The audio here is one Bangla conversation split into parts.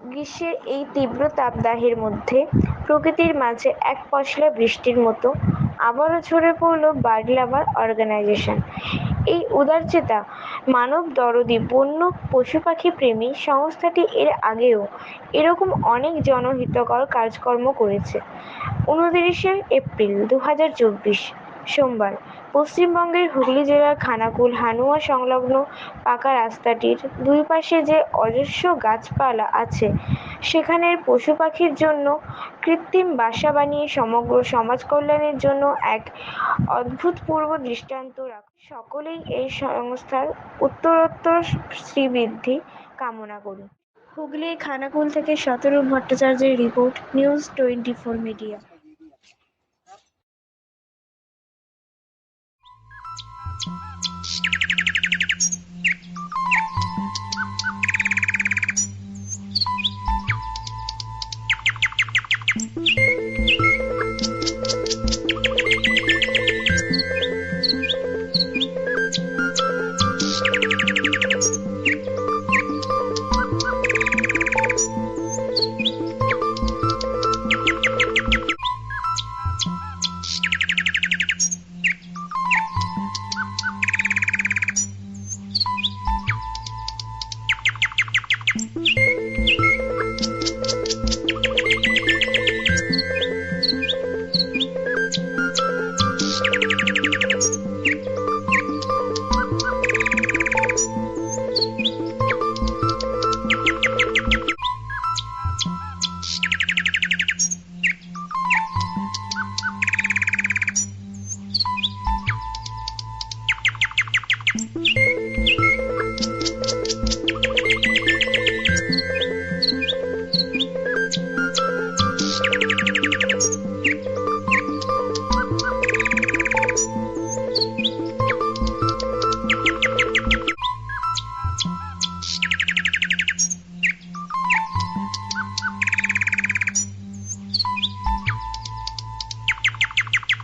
গ্রীষ্মের এই তীব্র তাপদাহের মধ্যে প্রকৃতির মাঝে এক পশলা বৃষ্টির মতো আবারও ঝরে পড়ল বার্ড লাভার অর্গানাইজেশন। এই উদারচেতা মানব দরদি বন্য পশু পাখি প্রেমী সংস্থাটি এর আগেও এরকম অনেক জনহিতকর কাজকর্ম করেছে। উনতিরিশে এপ্রিল দু হাজার চব্বিশ সোমবার। পশ্চিমবঙ্গের হুগলি জেলার খানাকুল, হানুয়া সংলগ্ন পাকা রাস্তাটির দুই পাশে যে অজস্র গাছপালা আছে, সেখানের পশু পাখির জন্য কৃত্রিম বাসা বানিয়ে সমগ্র সমাজ কল্যাণের জন্য এক অভূতপূর্ব দৃষ্টান্ত রাখা সকলেই এই সংস্থার উত্তরোত্তর শ্রীবৃদ্ধি কামনা করি হুগলির খানাকুল থেকে শতরূপ ভট্টাচার্যের report, news twenty four media.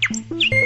দাদা এ-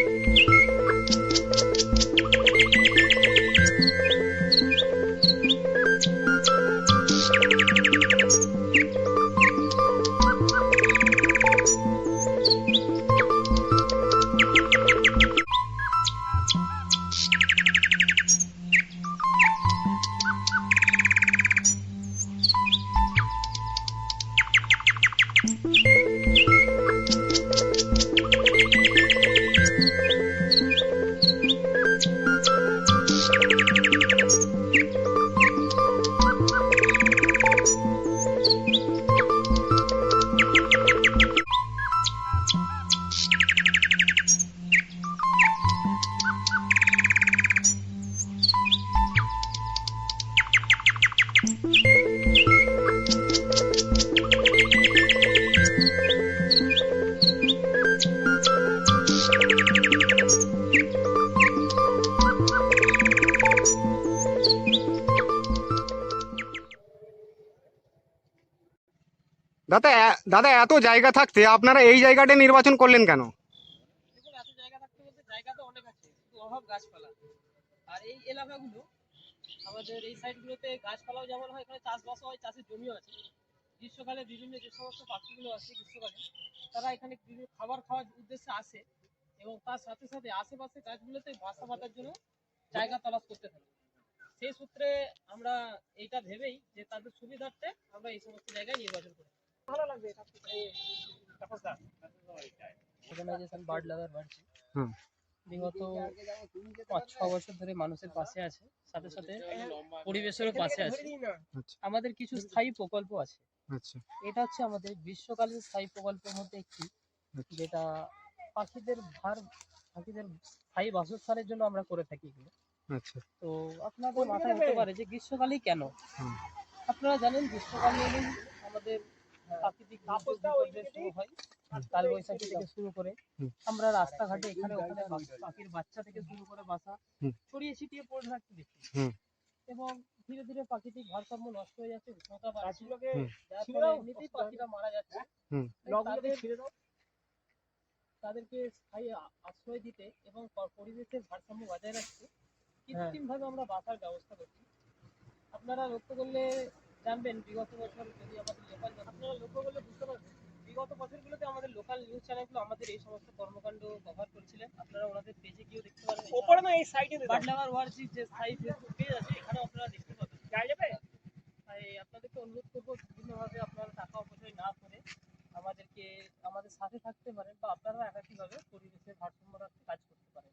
দাদা দাদা, এত জায়গা থাকতে আপনারা এই জায়গাটা নির্বাচন করলেন কেন? আর এই এলাকাগুলো, আমাদের এই সাইডগুলোতে গাছপালাও যেমন হয়, এখানে চাষবাসও হয়, চাষের জমিও আছে। গ্রীষ্মকালে বিভিন্ন যে সমস্ত পাখিগুলো আছে গ্রীষ্মকালে, তারা এখানে খাবার খাওয়ার উদ্দেশ্যে আসে এবং তার সাথে সাথে আশেপাশে গাছগুলোতে বাসা বাঁধার জন্য জায়গা তলাশ করতে থাকে। সেই সূত্রে আমরা এইটা ভেবেই যে তাদের সুবিধার্থে আমরা এই সমস্ত জায়গায় নির্বাচন করি অর্গানাইজেশন বার্ড লাভার বাড়ছে বিগত পাঁচ ছ বছর ধরে মানুষের পাশে আছে সাথে সাথে পরিবেশেরও পাশে আছে। আচ্ছা। আমাদের কিছু স্থায়ী প্রকল্প আছে। আচ্ছা। এটা হচ্ছে আমাদের গ্রীষ্মকালীন স্থায়ী প্রকল্পের মধ্যে একটি আচ্ছা। যেটা পাখিদের ভার পাখিদের স্থায়ী বাসস্থানের জন্য আমরা করে থাকি এগুলো। আচ্ছা। তো আপনাদের মাথায় হতে পারে যে গ্রীষ্মকালেই কেন? আপনারা জানেন গ্রীষ্মকালে আমাদের প্রাকৃতিক দুর্যোগ শুরু হয় কাল বৈশাখী থেকে শুরু করে আমরা রাস্তাঘাটে এখানে ওখানে পাখির বাচ্চা থেকে শুরু করে বাসা ছড়িয়ে ছিটিয়ে পড়ে থাকতে দেখি এবং ধীরে ধীরে প্রাকৃতিক ভারসাম্য নষ্ট হয়ে যাচ্ছে উষ্ণতা বাড়ছে। হুম। যার ফলে এমনিতেই পাখিরা মারা যাচ্ছে। তাদেরকে স্থায়ী আশ্রয় দিতে এবং পরিবেশের ভারসাম্য বজায় রাখতে কৃত্রিম ভাবে আমরা বাসার ব্যবস্থা করছি। আপনারা লক্ষ্য করলে জানবেন বিগত বছর যদি আমাদের লোকাল আপনারা লক্ষ্য করলে বুঝতে পারবেন। বিগত বছরগুলোতে আমাদের লোকাল নিউজ চ্যানেলগুলো আমাদের এই সমস্ত কর্মকাণ্ড কভার করেছিলেন। আপনারা ওনাদের পেজে গিয়েও দেখতে পারেন। ওপরে না এই সাইডে বাটলাভার ওয়ার্জির যে সাই ফেসবুক পেজ আছে এখানে আপনারা দেখতে পাবেন। যাই যাবে? তাই আপনাদেরকে অনুরোধ করব বিভিন্নভাবে আপনারা টাকা অপচয় না করে আমাদেরকে আমাদের সাথে থাকতে পারেন বা আপনারা একাকীভাবে পরিবেশের ভারসাম্য রাখতে কাজ করতে পারেন।